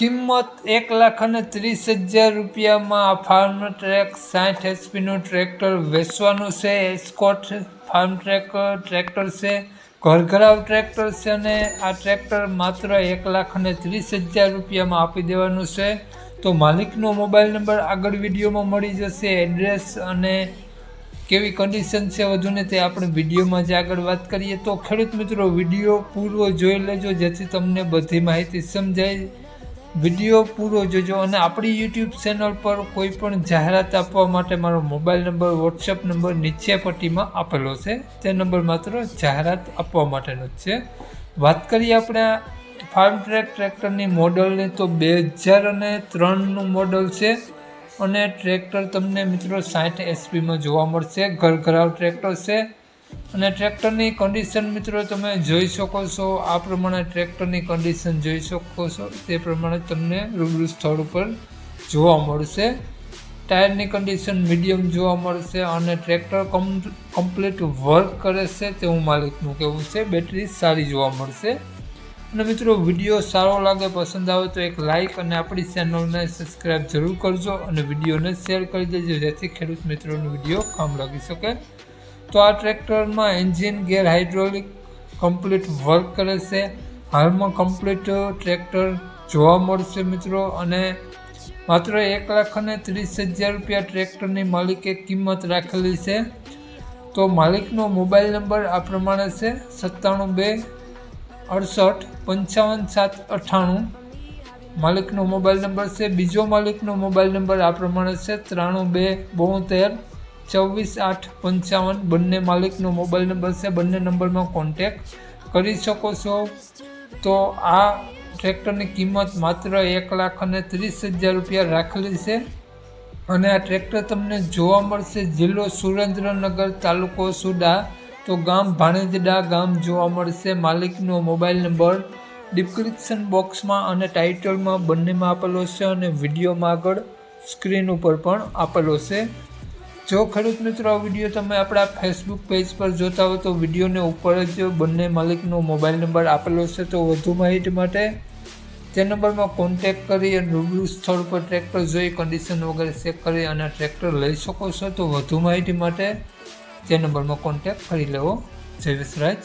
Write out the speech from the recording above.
કિંમત એક લાખ અને ત્રીસ હજાર રૂપિયામાં ફાર્મ ટ્રેક સાઠ એચપીનું ટ્રેક્ટર વેચવાનું છે. એસ્કોટ ફાર્મ ટ્રેક, ટ્રેક્ટર છે. ઘરઘરાવ ટ્રેક્ટર છે અને આ ટ્રેક્ટર માત્ર એક લાખ અને ત્રીસ હજાર રૂપિયામાં આપી દેવાનું છે. તો માલિકનો મોબાઈલ નંબર આગળ વિડીયોમાં મળી જશે. એડ્રેસ અને કેવી કન્ડિશન છે વધુને તે આપણે વિડીયોમાં જ આગળ વાત કરીએ. તો ખેડૂત મિત્રો, વીડિયો પૂરો જોઈ લેજો, જેથી તમને બધી માહિતી સમજાય. વીડિયો પૂરો જોજો અને આપણી યુટ્યુબ ચેનલ પર કોઈ પણ જાહેરાત આપવા માટે મારો મોબાઈલ નંબર વોટ્સએપ નંબર નીચે પટ્ટીમાં આપેલો છે. તે નંબર માત્ર જાહેરાત આપવા માટેનો જ છે. વાત કરીએ આપણે ફાર્મ ટ્રેક ટ્રેક્ટરની મોડલની તો બે હજાર અને ત્રણનું મોડલ છે અને ટ્રેક્ટર તમને મિત્રો સાઠ એસપીમાં જોવા મળશે. ઘર ઘરાવ ટ્રેક્ટર છે. અને ટ્રેક્ટરની કન્ડિશન મિત્રો તમે જોઈ શકો છો. આ પ્રમાણે ટ્રેક્ટરની કન્ડિશન જોઈ શકો છો. તે પ્રમાણે તમને રૂબરૂ સ્થળ ઉપર જોવા મળશે. ટાયરની કન્ડિશન મીડિયમ જોવા મળશે અને ટ્રેક્ટર કમ કમ્પ્લીટ વર્ક કરે છે તેવું માલિકનું કહેવું છે. બેટરી સારી જોવા મળશે. અને મિત્રો વીડિયો સારો લાગે, પસંદ આવે તો એક લાઇક અને આપણી ચેનલને સબસ્ક્રાઈબ જરૂર કરજો અને વિડીયોને શેર કરી દેજો જેથી ખેડૂત મિત્રોનો વીડિયો કામ લાગી શકે. તો આ ટ્રેક્ટરમાં engine, gear hydraulic complete work કરે છે. હાલમાં કમ્પ્લીટ ટ્રેક્ટર જોવા મળશે મિત્રો અને માત્ર એક લાખ અને ત્રીસ હજાર રૂપિયા ટ્રેક્ટરની માલિકે કિંમત રાખેલી છે. તો માલિકનો મોબાઈલ નંબર આ પ્રમાણે છે, સત્તાણું બે અડસઠ પંચાવન સાત અઠ્ઠાણું માલિકનો મોબાઈલ નંબર છે, બીજો માલિકનો મોબાઈલ નંબર આ પ્રમાણે છે, ત્રાણું બે બોતેર. ચોવીસ આઠ પંચાવન બંને માલિકનો મોબાઈલ નંબર છે. બંને નંબરમાં કોન્ટેક કરી શકો છો. તો આ ટ્રેક્ટરની કિંમત માત્ર એક લાખ અને ત્રીસ હજાર રૂપિયા રાખેલી છે. અને આ ટ્રેક્ટર તમને જોવા મળશે જિલ્લો સુરેન્દ્રનગર તાલુકો સુડા. તો ગામ ભાણેજડા ગામ જોવા મળશે. માલિકનો મોબાઈલ નંબર ડિસ્ક્રિપ્શન બોક્સમાં અને ટાઇટલમાં બંનેમાં આપેલો છે અને વિડીયોમાં આગળ સ્ક્રીન ઉપર પણ આપેલો છે. જો ખેડૂત મિત્રો, આ વીડિયો તમે આપણા ફેસબુક પેજ પર જોતા હો તો વિડીયોને ઉપર જ બંને માલિકનો મોબાઈલ નંબર આપેલો છે. તો વધુ માહિતી માટે તે નંબરમાં કોન્ટેક કરી અને રૂબરૂ સ્થળ પર ટ્રેક્ટર જોઈ કન્ડિશન વગેરે ચેક કરી અને ટ્રેક્ટર લઈ શકો છો. તો વધુ માહિતી માટે તે નંબરમાં કોન્ટેક કરી લેવો. જય વિસરાજ